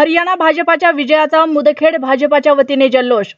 हरियाणा भाजपाच्या विजयाचा मुदखेड भाजपाच्या वतीने जल्लोष.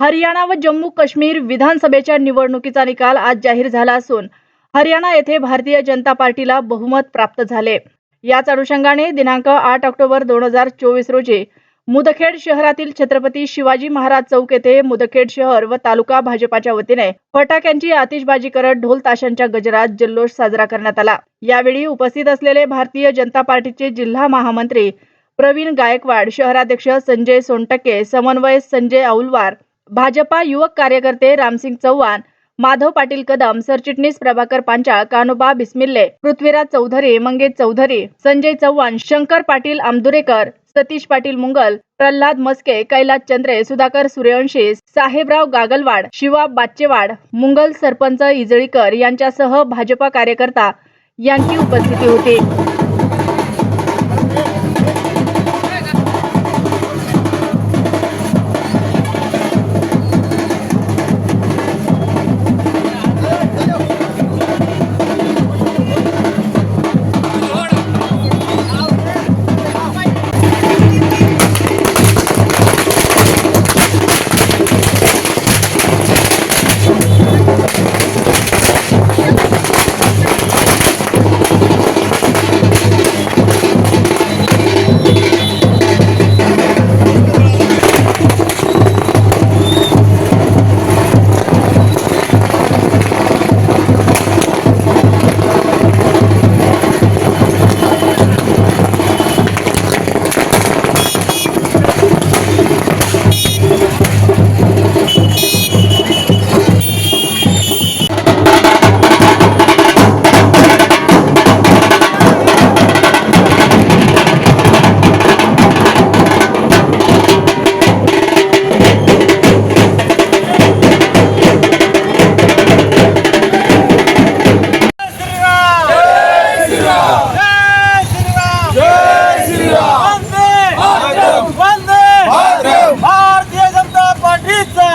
हरियाणा व जम्मू काश्मीर विधानसभेच्या निवडणुकीचा निकाल आज जाहीर झाला असून हरियाणा येथे भारतीय जनता पार्टीला बहुमत प्राप्त झाले. याच अनुषंगाने दिनांक आठ ऑक्टोबर दोन हजार चोवीस रोजी मुदखेड शहरातील छत्रपती शिवाजी महाराज चौक येथे मुदखेड शहर व तालुका भाजपाच्या वतीने फटाक्यांची आतिषबाजी करत ढोल ताशांच्या गजरात जल्लोष साजरा करण्यात आला. यावेळी उपस्थित असलेले भारतीय जनता पार्टीचे जिल्हा महामंत्री प्रवीण गायकवाड शहराध्यक्ष संजय सोनटके समन्वय संजय औलवार भाजपा युवक कार्यकर्ते रामसिंग चव्हाण माधव पाटील कदम सरचिटणीस प्रभाकर पांचाळ कानोबा बिस्मिल्ले पृथ्वीराज चौधरी मंगेश चौधरी संजय चव्हाण शंकर पाटील आमदुरेकर सतीश पाटील मुंगल प्रल्हाद मस्के कैलास चंद्रे सुधाकर सूर्यवंशी साहेबराव गागलवाड शिवा बाच्चेवाड मुंगल सरपंच इजळीकर यांच्यासह भाजपा कार्यकर्ता यांची उपस्थिती होती.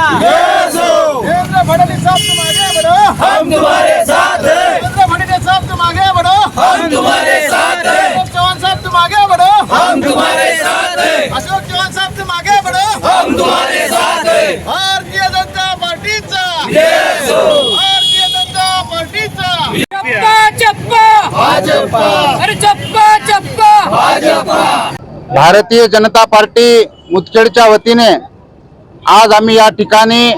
देवेंद्र फडणवीस साहब तुम आगे बढ़ो हम तुम्हारे साथ हैं। देवेंद्र फडणवीस साहब तुम आगे बढ़ो हम तुम्हारे साथ हैं। अशोक चौहान साहब तुम आगे बढ़ो हम तुम्हारे साथ हैं। अशोक चौहान साहब तुम आगे बढ़ो हम तुम्हारे साथ हैं। भारतीय जनता पार्टीचा. Yes. भारतीय जनता पार्टीचा. चप्पा चप्पा! भाजपा। अरे चप्पा चप्पा! भाजपा। भारतीय जनता पार्टी मुदखेडच्या वतीने आज आम्ही या ठिकाणी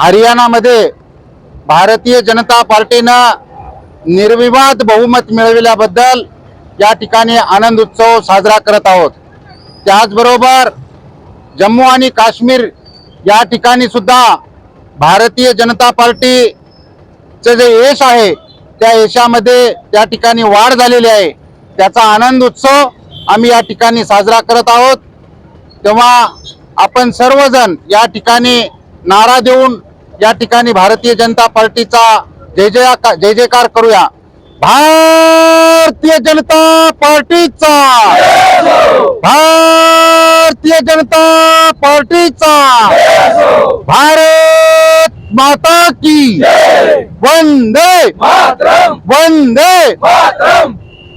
हरियाणामध्ये भारतीय जनता पार्टीनं निर्विवाद बहुमत मिळविल्याबद्दल या ठिकाणी आनंद उत्सव साजरा करत आहोत. त्याचबरोबर जम्मू आणि काश्मीर या ठिकाणी सुद्धा भारतीय जनता पार्टीचं जे यश आहे त्या यशामध्ये त्या ठिकाणी वाढ झालेली आहे. त्याचा आनंद उत्सव आम्ही या ठिकाणी साजरा करत आहोत. तेव्हा आपण सर्वजण या ठिकाणी नारा देऊन या ठिकाणी भारतीय जनता पार्टीचा जय जय जय जयकार करूया. भारतीय जनता पार्टीचा! भारतीय जनता पार्टीचा! भारत माता की वंदे मातरम! वंदे मातरम!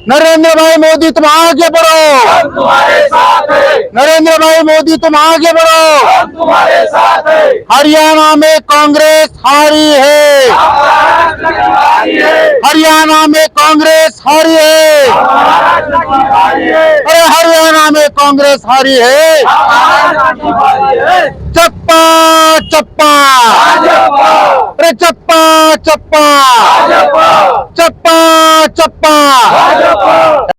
नरेंद्र भाई मोदी तुम आगे बढ़ो। हम तुम्हारे साथ हैं। नरेंद्र भाई मोदी तुम आगे बढ़ो। हम तुम्हारे साथ हैं। हरियाणा में कांग्रेस हारी है। महाराष्ट्र की बारी है हरियाणा में कांग्रेस हारी है। महाराष्ट्र की बारी है अरे हरियाणा में कांग्रेस हारी है। महाराष्ट्र की बारी है। चप्पा चप्पा। भाजपा अरे चप्पा चप्पा. चप्पा चप्पा.